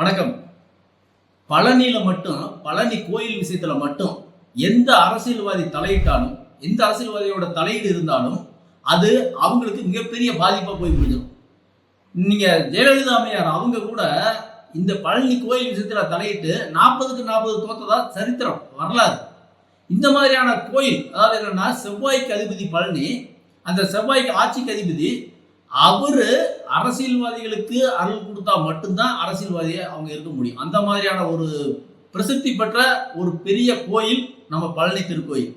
வணக்கம். பழனியில மட்டும் பழனி கோயில் விஷயத்துல மட்டும் எந்த அரசியல்வாதி தலையிட்டாலும் எந்த அரசியல்வாதியோட தலையீடு இருந்தாலும் அது அவங்களுக்கு மிகப்பெரிய பாதிப்பா போய் முடிஞ்சிடும். நீங்க ஜெயலலிதா அம்மையார் அவங்க கூட இந்த பழனி கோயில் விஷயத்துல தலையிட்டு நாற்பதுக்கு நாற்பது தோத்ததா சரித்திரம் வரலாறு. இந்த மாதிரியான கோயில் அதாவது என்னன்னா செவ்வாய்க்கு அதிபதி பழனி அந்த செவ்வாய்க்கு ஆட்சிக்கு அதிபதி அவர் அரசியல்வாதிகளுக்கு அருள் கொடுத்தா மட்டும்தான் அரசியல்வாதியை அவங்க இருக்க முடியும். அந்த மாதிரியான ஒரு பிரசித்தி பெற்ற ஒரு பெரிய கோயில் நம்ம பழனி திருக்கோயில்.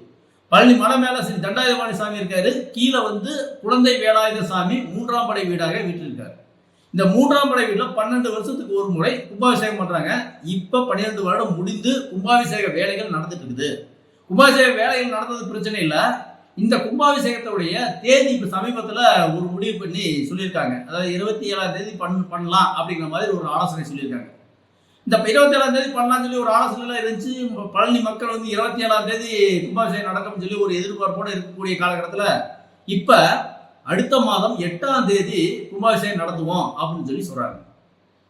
பழனி மலை மேலே ஸ்ரீ தண்டாயுதபாணி சாமி இருக்காரு. கீழே வந்து குழந்தை வேலாயுத சாமி மூன்றாம் படை வீடாக வீட்டிருக்காரு இந்த மூன்றாம் படை வீட்டில் பன்னெண்டு வருஷத்துக்கு ஒரு முறை கும்பாபிஷேகம் பண்ணுறாங்க இப்போ பன்னிரெண்டு வருடம் முடிந்து கும்பாபிஷேக வேலைகள் நடந்துட்டு இருக்குது. கும்பாபிஷேக வேலைகள் நடந்தது பிரச்சனை இல்லை. இந்த கும்பாபிஷேகத்துடைய தேதி இப்போ சமீபத்தில் ஒரு முடிவு பண்ணி சொல்லியிருக்காங்க. அதாவது இருபத்தி ஏழாம் தேதி பண் பண்ணலாம் அப்படிங்கிற மாதிரி ஒரு ஆலோசனை சொல்லியிருக்காங்க. இந்த இருபத்தி ஏழாம் தேதி பண்ணலாம்னு சொல்லி ஒரு ஆலோசனைலாம் இருந்துச்சு. பழனி மக்கள் வந்து இருபத்தி ஏழாம் தேதி கும்பாபிஷேகம் நடக்கும்னு சொல்லி ஒரு எதிர்பார்ப்போடு இருக்கக்கூடிய காலகட்டத்தில் இப்போ அடுத்த மாதம் எட்டாம் தேதி கும்பாபிஷேகம் நடத்துவோம் அப்படின்னு சொல்லி சொல்கிறாங்க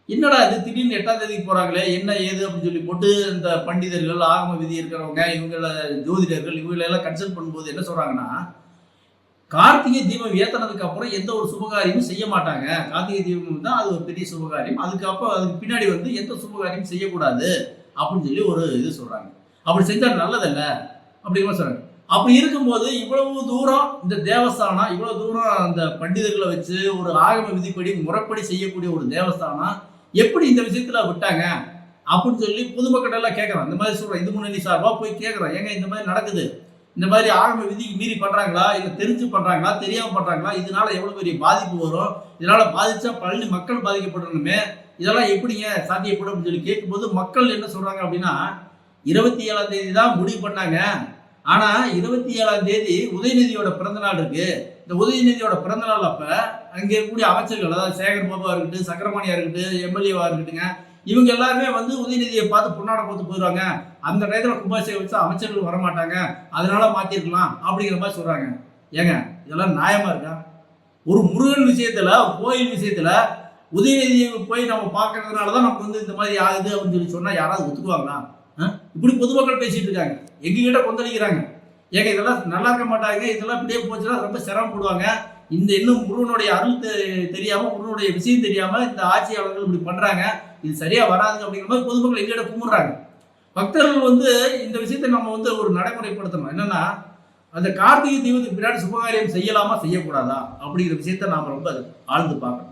என்னடா இது? திடீர்னு எட்டாம் தேதிக்கு போகிறாங்களே என்ன ஏது அப்படின்னு சொல்லி போட்டு இந்த பண்டிதர்கள் ஆகம விதி இருக்கிறவங்க இவங்கள ஜோதிடர்கள் இவங்களெல்லாம் கன்சல்ட் பண்ணும்போது என்ன சொல்கிறாங்கன்னா கார்த்திகை தீபம் ஏத்தனதுக்கு அப்புறம் எந்த ஒரு சுபகாரியமும் செய்ய மாட்டாங்க. கார்த்திகை தீபம் தான் அது ஒரு பெரிய சுபகாரியம். அதுக்கப்புறம் அதுக்கு பின்னாடி வந்து எந்த சுபகாரியமும் செய்யக்கூடாது அப்படின்னு சொல்லி ஒரு இது சொல்கிறாங்க அப்படி செஞ்சால் நல்லதல்ல. அப்படிங்கிற சொல்கிறாங்க அப்படி இருக்கும்போது இவ்வளவு தூரம் இந்த தேவஸ்தானம் இவ்வளவு தூரம் அந்த பண்டிதர்களை வச்சு ஒரு ஆகம விதிப்படி முறைப்படி செய்யக்கூடிய ஒரு தேவஸ்தானம் எப்படி இந்த விஷயத்துல விட்டாங்க? அப்படின்னு சொல்லி பொதுமக்கள் எல்லாம் கேட்கறான் இந்த மாதிரி சொல்றேன் இது முன்னணி சார்பா? போய் கேட்கறான் ஏங்க இந்த மாதிரி நடக்குது. இந்த மாதிரி ஆகம விதிக்கு மீறி பண்றாங்களா? இல்ல தெரிஞ்சு பண்றாங்களா? தெரியாம பண்றாங்களா? இதனால எவ்வளவு பெரிய பாதிப்பு வரும்? இதனால பாதிச்சா பழனி மக்கள் பாதிக்கப்படணுமே. இதெல்லாம் எப்படிங்க சாத்தியப்படும்? அப்படின்னு சொல்லி கேட்கும்போது மக்கள் என்ன சொல்றாங்க அப்படின்னா இருபத்தி ஏழாம் தேதி தான் முடிவு பண்ணாங்க. ஆனா இருபத்தி ஏழாம் தேதி உதயநிதியோட பிறந்த நாள் இருக்கு. இந்த உதயநிதியோட பிறந்த நாள் அப்ப அங்கே கூடிய அமைச்சர்கள் அதாவது சேகர் பாபா இருக்கட்டும் சக்கரபாணியா இருக்கட்டும் எம்எல்ஏவா இருக்கட்டுங்க இவங்க எல்லாருமே வந்து உதயநிதியை பார்த்து பொன்னாட பார்த்து போயிடுவாங்க அந்த நேரத்தில் கும்பாசியை வச்சு அமைச்சர்கள் வர மாட்டாங்க அதனால மாத்திருக்கலாம் அப்படிங்கிற மாதிரி சொல்றாங்க. ஏங்க இதெல்லாம் நியாயமா இருக்கா? ஒரு முருகன் விஷயத்துல கோயில் விஷயத்துல உதயநிதியை போய் நம்ம பார்க்கறதுனால தான் நமக்கு வந்து இந்த மாதிரி ஆகுது அப்படின்னு சொல்லி சொன்னா யாராவது ஒத்துக்குவாங்களா? இப்படி பொதுமக்கள் பேசிட்டு இருக்காங்க. எங்ககிட்ட கொந்தளிக்கிறாங்க. ஏங்க இதெல்லாம் நல்லா இருக்க மாட்டாங்க. இதெல்லாம் இப்படியே போச்சுன்னா ரொம்ப சிரமப்படுவாங்க இந்த இன்னும் முருகனுடைய அருள் தெரியாமல் தெரியாம முருகனுடைய விஷயம் தெரியாம இந்த ஆட்சியாளர்கள் இப்படி பண்றாங்க. இது சரியா வராது அப்படிங்கிற மாதிரி பொதுமக்கள் எங்ககிட்ட கும்பிடுறாங்க பக்தர்கள் வந்து இந்த விஷயத்தை நம்ம வந்து ஒரு நடைமுறைப்படுத்தணும். என்னன்னா அந்த கார்த்திகை தீபத்துக்கு பின்னாடி சுபகாரியம் செய்யலாமா செய்யக்கூடாதா அப்படிங்கிற விஷயத்தை நாம் ரொம்ப ஆழ்ந்து பார்க்கணும்.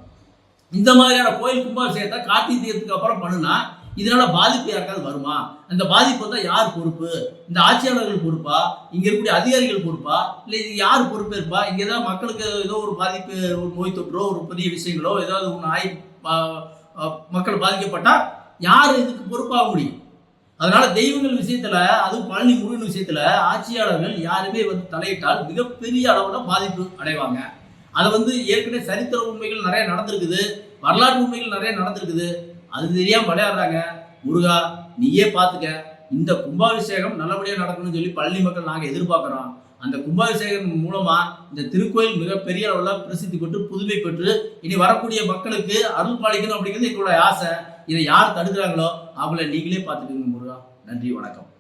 இந்த மாதிரியான கோயில் கும்பாபிஷேகத்தை கார்த்திகை தீபத்துக்கு அப்புறம் பண்ணுனா இதனால பாதிப்பு யாருக்காவது வருமா? அந்த பாதிப்பு வந்தால் யார் பொறுப்பு? இந்த ஆட்சியாளர்கள் பொறுப்பா? இங்க இருக்கக்கூடிய அதிகாரிகள் பொறுப்பா? இல்லை இது யார் பொறுப்பேற்பா இங்க ஏதாவது மக்களுக்கு ஏதோ ஒரு பாதிப்பு ஒரு நோய் தொற்றோ ஒரு புதிய விஷயங்களோ ஏதாவது ஒன்று ஆய் பா- மக்கள் பாதிக்கப்பட்டா யார் இதுக்கு பொறுப்பாக முடியும்? அதனால தெய்வங்கள் விஷயத்துல அதுவும் பழனி முருகன் விஷயத்துல ஆட்சியாளர்கள் யாருமே வந்து தலையிட்டால் மிகப்பெரிய அளவில் பாதிப்பு அடைவாங்க. அதை வந்து ஏற்கனவே சரித்திர உண்மைகள் நிறைய நடந்திருக்குது வரலாற்று உண்மைகள் நிறைய நடந்திருக்குது. அது தெரியாம விளையாடுறாங்க. முருகா நீயே பார்த்துக்க இந்த கும்பாபிஷேகம் நல்லபடியா நடக்கணும்னு சொல்லி பள்ளி மக்கள் நாங்க எதிர்பார்க்கிறோம். அந்த கும்பாபிஷேகம் மூலமா இந்த திருக்கோயில் மிகப்பெரிய அளவில் பிரசித்தி பெற்று புதுமை பெற்று இனி வரக்கூடிய மக்களுக்கு அருள் பாலிக்கணும் அப்படிங்கிறது எங்களுடைய ஆசை. இதை யார் தடுக்கிறாங்களோ அவங்கள நீங்களே பார்த்துக்கோங்க முருகா. நன்றி வணக்கம்.